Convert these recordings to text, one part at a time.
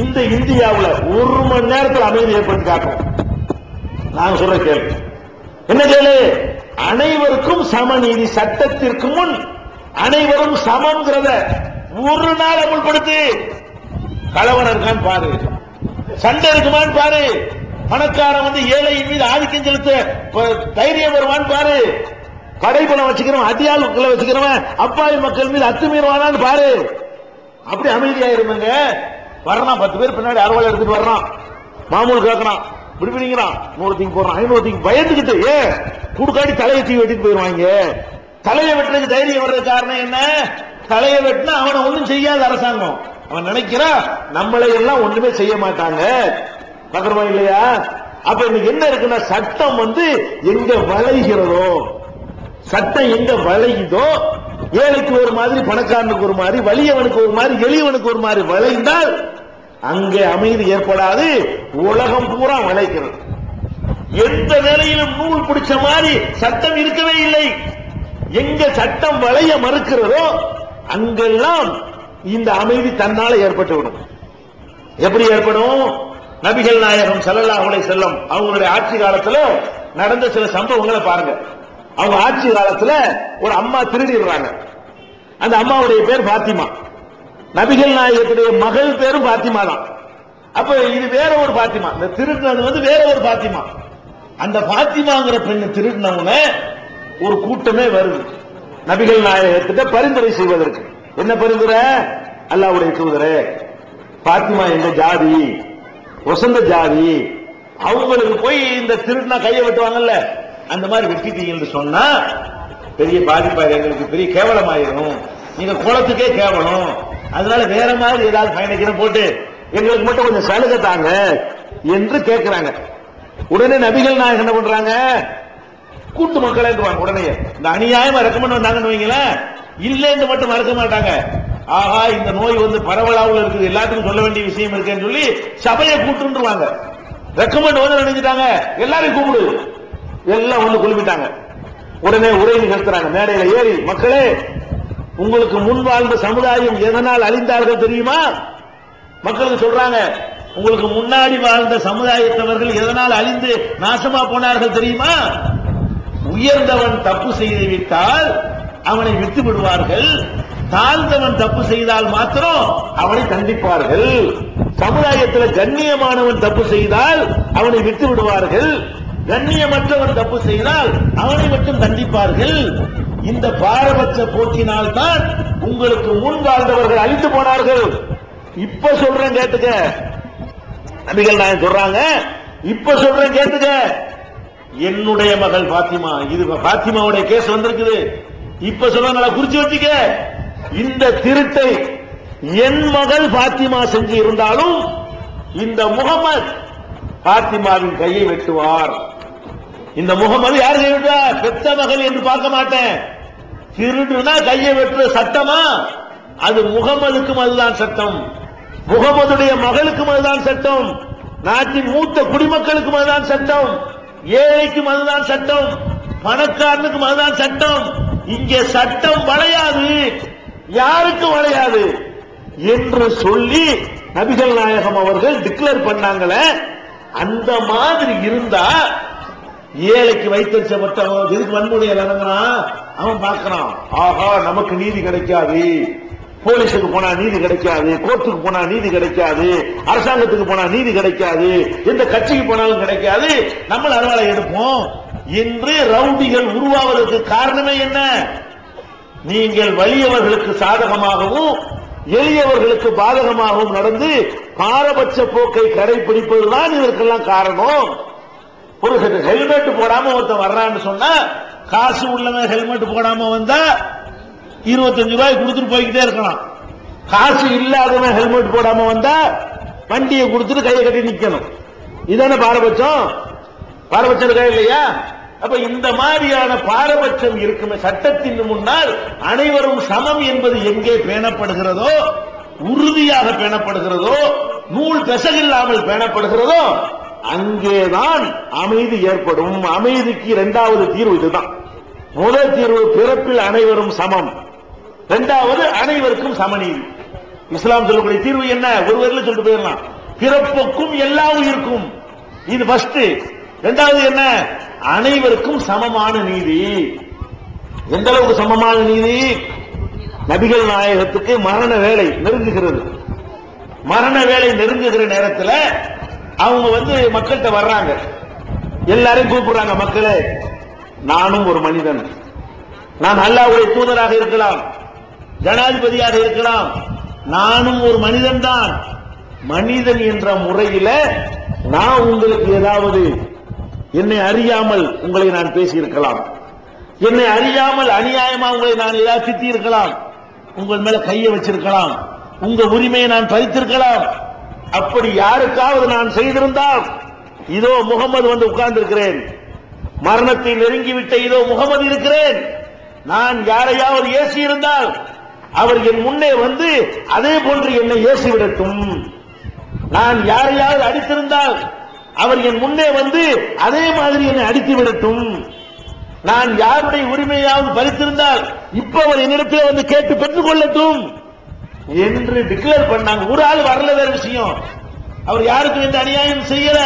இந்த இந்தியாவுல ஒரு மணி நேரத்தில் அமைதி ஏற்படுத்தி காட்டும் நான் சொல்ற கேள்வி. என்ன கேளு? அனைவருக்கும் சமநீதி சட்டத்திற்கு முன் அனைவரும் சமங்கிறத ஒரு நாள் அமுல்படுத்து. கலவரம் இருக்கான்னு பாரு. சண்டை இருக்குமான்னு பாரு. பணக்காரன் வந்து ஏழையின் மீது ஆதிக்கம் செலுத்த தைரியம் வருவான்னு பாரு. கடைப்பணம் வச்சுக்கிறவன் அடியாளுக்குள்ள வச்சுக்கிறவன் அப்பாவி மக்கள் மீது அத்துமீறுவானான்னு பாரு. அப்படி அமைதியா இருந்தங்க வர்றான் பத்து பேர் பின்னாடி அறுவாள் எடுத்துட்டு வர்றான். மாமூல் கேட்கறான் இப்படி பிடிக்கிறான் நூறு தீங்கு போடுறான் ஐநூறு தீங்கு பயந்துக்கிட்டு ஏ குடுக்காடி தலையை தீ வெட்டிட்டு போயிருவாங்க. தலையை வெட்டுறதுக்கு தைரியம் வர்றது காரணம் என்ன? தலையை வெட்டினா அவனை ஒன்றும் செய்யாத அரசாங்கம். அவன் நினைக்கிறா நம்மளை எல்லாம் ஒண்ணுமே செய்ய மாட்டாங்க. பக்கமா இல்லையா? அப்ப இன்னைக்கு என்ன இருக்குன்னா சட்டம் வந்து எங்க வளைகிறதோ சட்டம் எங்க வளையுதோ ஏழைக்கு ஒரு மாதிரி பணக்காரனுக்கு ஒரு மாதிரி வலியவனுக்கு ஒரு மாதிரி எளியவனுக்கு ஒரு மாதிரி வளைந்தால் அங்கே அமைதி ஏற்படாது உலகம் பூரா வளைக்கிறது. எந்த நிலையிலும் நூல் பிடிச்ச மாதிரி சட்டம் இருக்கவே இல்லை. எங்க சட்டம் வளைய மறுக்கிறதோ அங்கெல்லாம் இந்த அமைதி தன்னால ஏற்பட்டுவிடும் எப்படி ஏற்படும்? நபிகள் நாயகம் ஸல்லல்லாஹு அலைஹி செல்லும் அவங்களுடைய ஆட்சி காலத்துல நடந்த சில சம்பவங்களை பாருங்க. அவங்க ஆட்சி காலத்துல ஒரு அம்மா திருடிடுறாங்க. அந்த அம்மாவுடைய பேர் பாத்திமா நபிகள் நாயகத்துடைய மகள் பேரும் பாத்திமா தான். அப்ப இது வேற ஒரு பாத்திமா. இந்த திருடினது வந்து வேற ஒரு பாத்திமா. அந்த பாத்திமாங்கிற பெண்ணு திருடினவன ஒரு கூட்டமே வருது. நபிகள் நாயகத்திட்ட பரிந்துரை செய்வதற்கு. என்ன பரிந்துரை? அல்லாவுடைய தூதரே பாத்திமா எங்க ஜாதி? வசந்த ஜாதி. அவங்களுக்கு போய் இந்த திருடினா கையை வெட்டுவாங்கல்ல? அந்த மாதிரி வெட்டிட்டீங்கன்னு சொன்னா பெரிய பாதிப்பாயிரும் எங்களுக்கு பெரிய கேவலமாயிரும். நீங்க குளத்துக்கே கேவலம். அதனால வேற மாதிரி ஏதாவது பயணிக்கிறோம் போட்டு எங்களுக்கு மட்டும் கொஞ்சம் சலுகை தாங்க என்று கேட்கிறாங்க உடனே நபிகள் நாயகம் என்ன பண்றாங்க? கூட்டு மக்களே இருக்குவாங்க உடனே இந்த அநியாயமா ரெக்கமெண்ட் வந்தாங்கன்னு வைங்களேன் இல்லைன்னு மட்டும் மறக்க மாட்டாங்க. ஆஹா இந்த நோய் வந்து பரவலாவில் இருக்குது. எல்லாத்துக்கும் சொல்ல வேண்டிய விஷயம் இருக்குன்னு சொல்லி சபையை கூட்டுருவாங்க ரெக்கமெண்ட் வந்து நினைஞ்சிட்டாங்க. எல்லாரையும் கூப்பிடு. எல்லாம் வந்து குழுமிட்டாங்க. உடனே உரை நிகழ்த்துறாங்க. மேடையில ஏறி மக்களே உங்களுக்கு முன் வாழ்ந்த சமுதாயம் எதனால் அழிந்தார்கள் தெரியுமா? மக்களுக்கு சொல்றாங்க உங்களுக்கு முன்னாடி வாழ்ந்த சமுதாயத்தவர்கள் எதனால் அழிந்து நாசமா போனார்கள் தெரியுமா? உயர்ந்தவன் தப்பு செய்து விட்டால் அவனை விட்டு விடுவார்கள். தாழ்ந்தவன் தப்பு செய்தால் மாத்திரம் அவனை தண்டிப்பார்கள். சமுதாயத்தில் கண்ணியமானவன் தப்பு செய்தால் அவனை விட்டு விடுவார்கள். கண்ணியமற்றவன் தப்பு செய்தால் அவனை மட்டும் தண்டிப்பார்கள். இந்த பாரபட்ச போட்டினால் தான் உங்களுக்கு முன் வாழ்ந்தவர்கள் அழிந்து போனார்கள். இப்ப சொல்றேன் கேட்டுக்க. நபிகள் நான் சொல்றாங்க. இப்ப சொல்றேன் கேட்டுக்க. என்னுடைய மகள் பாத்திமா இது பாத்திமாவுடைய கேஸ் வந்திருக்குது. இப்ப சொல்ல குறிச்சு வச்சுக்க இந்த திருட்டை என் மகள் பாத்திமா செஞ்சு இருந்தாலும் இந்த முகமது பாத்திமாவின் கையை வெட்டுவார். இந்த முகமது யார் கை பெத்த மகள் என்று பார்க்க மாட்டேன். திருடுனா கையை வெட்டுற சட்டமா? அது முகமதுக்கும் அதுதான் சட்டம். முகமதுடைய மகளுக்கும் அதுதான் சட்டம். நாட்டின் மூத்த குடிமக்களுக்கும் அதுதான் சட்டம். ஏழைக்கும் அதுதான் சட்டம். பணக்காரனுக்கும் அதுதான் சட்டம். இங்கே சட்டம் வளையாது. யாருக்கும் வளையாது. என்று சொல்லி நபிகள் நாயகம் அவர்கள் டிக்ளேர் பண்ணாங்களே அந்த மாதிரி இருந்தா ஏழைக்கு வைத்தறிச்சப்பட்டவன் எதுக்கு வன்முறையில் இறங்குறான் அவன் பார்க்கறான் ஆஹா நமக்கு நீதி கிடைக்காது. போலீஸுக்கு போனா நீதி கிடைக்காது. கோர்ட்டுக்கு போனா நீதி கிடைக்காது. அரசாங்கத்துக்கு போனா நீதி கிடைக்காது. எந்த கட்சிக்கு போனாலும் கிடைக்காது. நம்ம அறுவாலை எடுப்போம். என்று ரவுடிகள் உருவாவதற்கு காரணமே என்ன? நீங்கள் வலியவர்களுக்கு சாதகமாகவும் எளியவர்களுக்கு பாதகமாகவும் நடந்து பாரபட்ச போக்கை கடைபிடிப்பதுதான் இதற்கெல்லாம் காரணம். ஒரு ஹெல்மெட் போடாம ஒருத்தன் வர்றான்னு சொன்னா காசு உள்ளவன் ஹெல்மெட் போடாம வந்தா இருபத்தஞ்சு ரூபாய் கொடுத்துட்டு போய்கிட்டே இருக்கலாம். காசு இல்லாதவன் ஹெல்மெட் போடாம வந்தா வண்டியை கொடுத்துட்டு கையை கட்டி நிக்கணும். இதானே பாரபட்சம்? பாரபட்சம் இருக்கா இல்லையா? அப்ப இந்த மாதிரியான பாரபட்சம் இருக்குமே சட்டத்தின் முன்னால் அனைவரும் சமம் என்பது எங்கே பேணப்படுகிறதோ உறுதியாக பேணப்படுகிறதோ நூல் பெசகில்லாமல் பேணப்படுகிறதோ அங்கேதான் அமைதி ஏற்படும். அமைதிக்கு இரண்டாவது தீர்வு இதுதான். முதல் தீர்வு பிறப்பில் அனைவரும் சமம். இரண்டாவது அனைவருக்கும் சமநீதி. இஸ்லாம் சொல்லக்கூடிய தீர்வு என்ன? ஒரு சொல்லிட்டு போயிடலாம். பிறப்புக்கும் எல்லா உயிருக்கும் இது ஃபர்ஸ்ட் இரண்டாவது என்ன? அனைவருக்கும் சமமான நீதி. எந்த அளவுக்கு சமமான நீதி? நபிகள் நாயகத்துக்கு மரண வேலை நெருங்குகிறது. மரண வேலை நெருங்குகிற நேரத்தில் அவங்க வந்து மக்கள்கிட்ட வர்றாங்க. எல்லாரையும் கூப்பிடுறாங்க மக்களே நானும் ஒரு மனிதன். நான் அல்லாவுடைய தூதராக இருக்கலாம் ஜனாதிபதியாக இருக்கலாம். நானும் ஒரு மனிதன் தான் மனிதன் என்ற முறையில நான் உங்களுக்கு ஏதாவது என்னை அறியாமல் உங்களை நான் பேசியிருக்கலாம். என்னை அறியாமல் அநியாயமா உங்களை நான் ஏதாவது திட்டி இருக்கலாம் உங்கள் மேல கையை வச்சிருக்கலாம். உங்க உரிமையை நான் பறித்திருக்கலாம். அப்படி யாருக்காவது நான் செய்திருந்தால் இதோ முகமது வந்து உட்கார்ந்திருக்கிறேன். மரணத்தை நெருங்கிவிட்ட இதோ முகமது இருக்கிறேன். நான் யாரையாவது ஏசி இருந்தால் அவர் என் முன்னே வந்து அதே போன்று என்னை ஏசிவிடட்டும். நான் யாரையாவது அடித்திருந்தால் அவர் என் முன்னே வந்து அதே மாதிரி என்னை அடித்து விடட்டும் நான் யாருடைய உரிமையாவது பறித்திருந்தால் இப்ப அவர் என்னிடத்தில் வந்து கேட்டு பெற்றுக் கொள்ளட்டும் என்று டிக்ளேர் பண்ணாங்க. ஒரு ஆள் வரல வேற விஷயம். அவர் யாருக்கும் எந்த அநியாயம் செய்யல.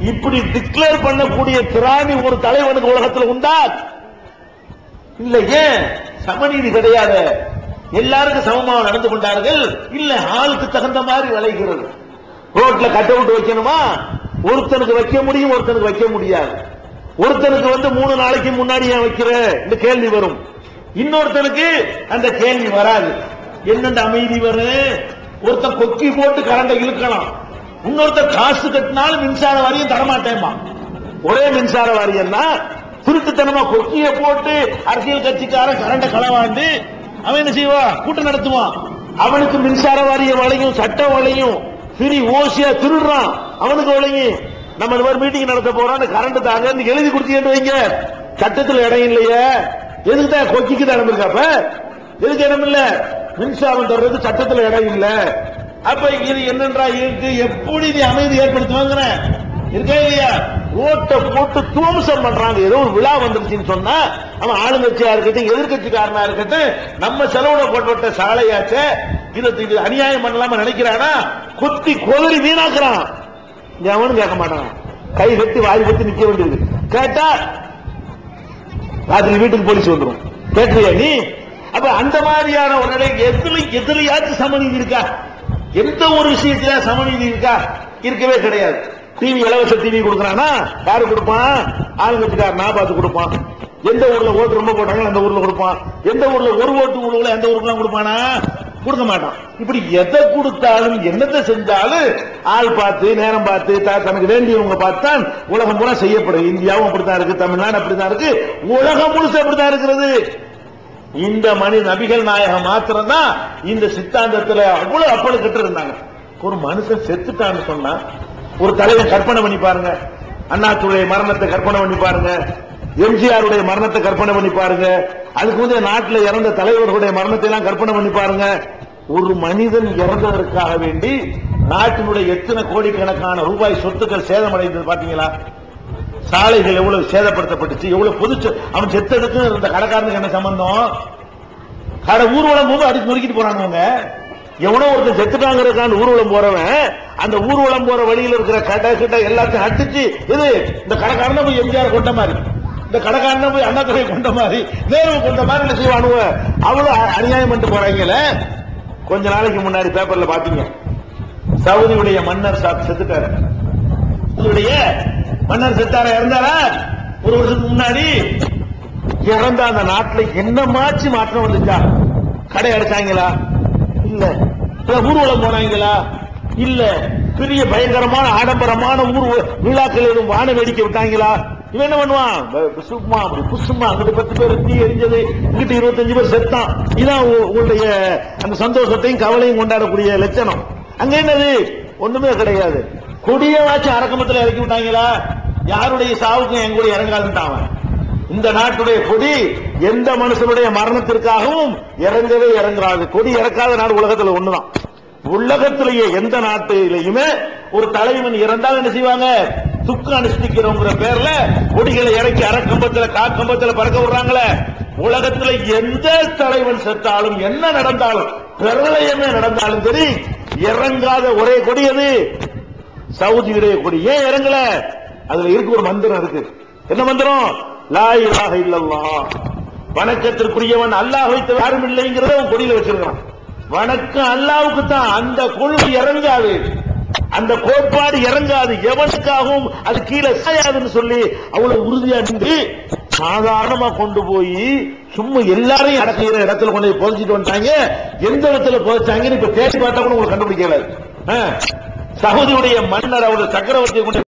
இப்படி டிக்ளேர் பண்ணக்கூடிய திராணி ஒரு தலைவனுக்கு உலகத்தில் உண்டா? இல்ல ஏன்? சமநீதி கிடையாது எல்லாருக்கும் சமமாக நடந்து கொண்டார்கள்? இல்ல ஆளுக்கு தகுந்த மாதிரி விளைகிறது. ரோட்ல கட்ட விட்டு வைக்கணுமா? ஒருத்தனுக்கு வைக்க முடியும் ஒருத்தனுக்கு வைக்க முடியாது. ஒருத்தனுக்கு வந்து மூணு நாளைக்கு முன்னாடி ஏன் வைக்கிற? இந்த கேள்வி வரும். இன்னொருத்தனுக்கு அந்த கேள்வி வராது. என்னென்ன அமைதி வரும் ஒருத்தன் கொக்கி போட்டு கரண்டை இழுக்கலாம். இன்னொருத்தன் காசு கட்டினாலும் மின்சார வாரியம் தரமாட்டேமா ஒரே மின்சார வாரியம்னா திருட்டுத்தனமா கொக்கிய போட்டு அரசியல் கட்சிக்காரன் கரண்டை களவாண்டு அவன் என்ன செய்வான் கூட்டம் நடத்துவான். அவனுக்கு மின்சார வாரியம் வளையும் சட்டம் வளையும் சிறி ஓசியா திருடுறான். அவனுக்கு வளையும் நம்ம இந்த மாதிரி மீட்டிங் நடத்த போறோம் கரண்ட் தாங்க எழுதி கொடுத்தீங்கன்னு வைங்க. சட்டத்தில் இடம் இல்லையே. எதுக்கு தான் கொக்கிக்கு தான் இடம் எதுக்கு இடம் இல்லை? மின்சாரம் தர்றது சட்டத்தில் இடம் இல்ல. அப்ப இது என்னன்றா இருக்கு? எப்படி நீ அமைதி ஏற்படுத்துவாங்கிற? இருக்கா இல்லையா? ஓட்ட போட்டு துவம்சம் பண்றாங்க. ஏதோ ஒரு விழா வந்துருச்சுன்னு சொன்னா அவன் ஆளுங்கட்சியா இருக்கட்டும் எதிர்கட்சிக்காரனா இருக்கட்டும் நம்ம செலவுல போட்டுவிட்ட சாலையாச்சே இதை இது அநியாயம் பண்ணலாம நினைக்கிறானா? குத்தி கொதறி வீணாக்குறான். எவனும் கேட்க மாட்டான். கை கட்டி வாய் கட்டி நிக்க வேண்டியது. கேட்டா ராத்திரி வீட்டுக்கு போலீஸ் வந்துடும் கேட்கலையா நீ? அப்ப அந்த மாதிரியான ஒரு நிலை எதுல எதுலையாச்சும் சமநீதி இருக்கா? எந்த ஒரு விஷயத்துல சமநீதி இருக்கா? இருக்கவே கிடையாது. டிவி இலவச டிவி கொடுக்கறானா? யாரு கொடுப்பான்? ஆளுங்கட்சிக்கார நான் பார்த்து கொடுப்பான். எந்த ஊர்ல ஓட்டு ரொம்ப போட்டாங்களோ அந்த ஊர்ல கொடுப்பான். எந்த ஊர்ல ஒரு ஓட்டு ஊழல எந்த ஊருக்குலாம் கொடுப்பானா? கொடுக்க மாட்டான். இப்படி எதை கொடுத்தாலும் என்னத்தை செஞ்சாலும் ஆள் பார்த்து நேரம் பார்த்து தனக்கு வேண்டியவங்க பார்த்தான் உலகம் பூரா செய்யப்படும். இந்தியாவும் அப்படித்தான் இருக்கு தமிழ்நாடு அப்படித்தான் இருக்கு உலகம் முழுசு அப்படித்தான் இருக்கிறது. இந்த மணி நபிகள் நாயகம் மாத்திரம் தான் இந்த சித்தாந்தத்துல அவ்வளவு அப்பழுக்கிட்டு இருந்தாங்க. ஒரு மனுஷன் செத்துட்டான்னு சொன்னா ஒரு தலைவன் கற்பனை பண்ணி பாருங்க. அண்ணாத்துடைய மரணத்தை கற்பனை பண்ணி பாருங்க. எம்ஜிஆருடைய மரணத்தை கற்பனை பண்ணி பாருங்க. அதுக்கு வந்து நாட்டில் இறந்த தலைவர்களுடைய மரணத்தை எல்லாம் கற்பனை பண்ணி பாருங்க. ஒரு மனிதன் இறந்ததற்காக வேண்டி நாட்டினுடைய எத்தனை கோடிக்கணக்கான ரூபாய் சொத்துக்கள் சேதமடைந்தது பாத்தீங்களா? சாலைகள் எவ்வளவு சேதப்படுத்தப்பட்டுச்சு எவ்வளவு பொது அவன் அவன் செத்ததுக்கு இந்த கடைக்காரனுக்கு என்ன சம்பந்தம்? கடை ஊர்வலம் போது அடிச்சு நொறுக்கிட்டு போறாங்க எவனோ ஒருத்தன் செத்துட்டாங்கிறதுக்கான ஊர்வலம் போறவன் அந்த ஊர்வலம் போற வழியில இருக்கிற கடை கிட்ட எல்லாத்தையும் அடிச்சு இது இந்த கடைக்காரனை போய் எம்ஜிஆர் கொண்ட மாதிரி. இந்த கடைக்காரனை போய் அண்ணாதுரை கொண்ட மாதிரி நேரு கொண்ட மாதிரி என்ன செய்வானுவ? அவ்வளவு அ- அநியாயம் பண்ணிட்டு போறாங்கல்ல கொஞ்ச நாளைக்கு முன்னாடி பேப்பர்ல பாத்தீங்க. சவுதியுடைய மன்னர் சாப் செத்துட்டாரு. உங்களுடைய மன்னர் செத்தாரா இறந்தாரா ஒரு வருஷத்துக்கு முன்னாடி. இறந்த அந்த நாட்டில் என்ன மாச்சு மாற்றம் வந்துச்சா? கடை அடைச்சாங்களா? இல்ல. ஊர்வலம் போனாங்களா? இல்ல. பெரிய பயங்கரமான ஆடம்பரமான ஊர் விழாக்கள் எதுவும் வான வேடிக்கை விட்டாங்களா? இவன் என்ன பண்ணுவான்? சும்மா அப்படி புசுமா அங்கிட்டு பத்து பேர் தீ எரிஞ்சது இங்கிட்டு இருபத்தஞ்சு பேர் செத்தான். இதான் உ- உங்களுடைய அந்த சந்தோஷத்தையும் கவலையும் கொண்டாடக்கூடிய லட்சணம். அங்க என்னது? ஒண்ணுமே கிடையாது. கொடியவாச்சும் அரக்கமத்தில் இறக்கி விட்டாங்களா? யாருடைய சாவுக்கும் என் கூட இறங்காதுட்டான் இந்த நாட்டுடைய கொடி எந்த மனுஷனுடைய மரணத்திற்காகவும் இறங்கவே இறங்காது. கொடி இறக்காத நாடு உலகத்துல ஒண்ணுதான். உலகத்திலேயே எந்த நாட்டிலேயுமே ஒரு தலைவன் இறந்தால் என்ன செய்வாங்க? துக்கு அனுஷ்டிக்கிறோங்கிற பேர்ல கொடிகளை இறக்கி அறக்கம்பத்துல காக்கம்பத்துல பறக்க விடுறாங்களே. உலகத்துல எந்த தலைவன் செத்தாலும் என்ன நடந்தாலும் பிரளயமே நடந்தாலும் சரி இறங்காத ஒரே கொடி அது சவுதியுடைய கொடி. ஏன் இறங்கல? அதுல இருக்கு ஒரு மந்திரம் இருக்கு. என்ன மந்திரம்? லா இலாஹ இல்லல்லாஹ். வணக்கத்திற்குரியவன் அல்லாஹ் வைத்த யாரும் இல்லைங்கிறத அவன் கொடியில வச்சிருக்கான். வணக்கம் அல்லாவுக்கு தான் அந்த கொள்கை இறங்காது. அந்த கோட்பாடு இறங்காது. எவனுக்காகவும் அது கீழே சாயாதுன்னு சொல்லி அவ்வளவு உறுதியா நின்று சாதாரணமா கொண்டு போய் சும்மா எல்லாரையும் அடக்குகிற இடத்துல கொண்டு போய் புதைச்சிட்டு வந்துட்டாங்க. எந்த இடத்துல புதைச்சாங்கன்னு இப்ப தேடி பார்த்தா கூட உங்களுக்கு கண்டுபிடிக்கல ஆ. மன்னர் அவருடைய சக்கரவர்த்தியை கொண்டு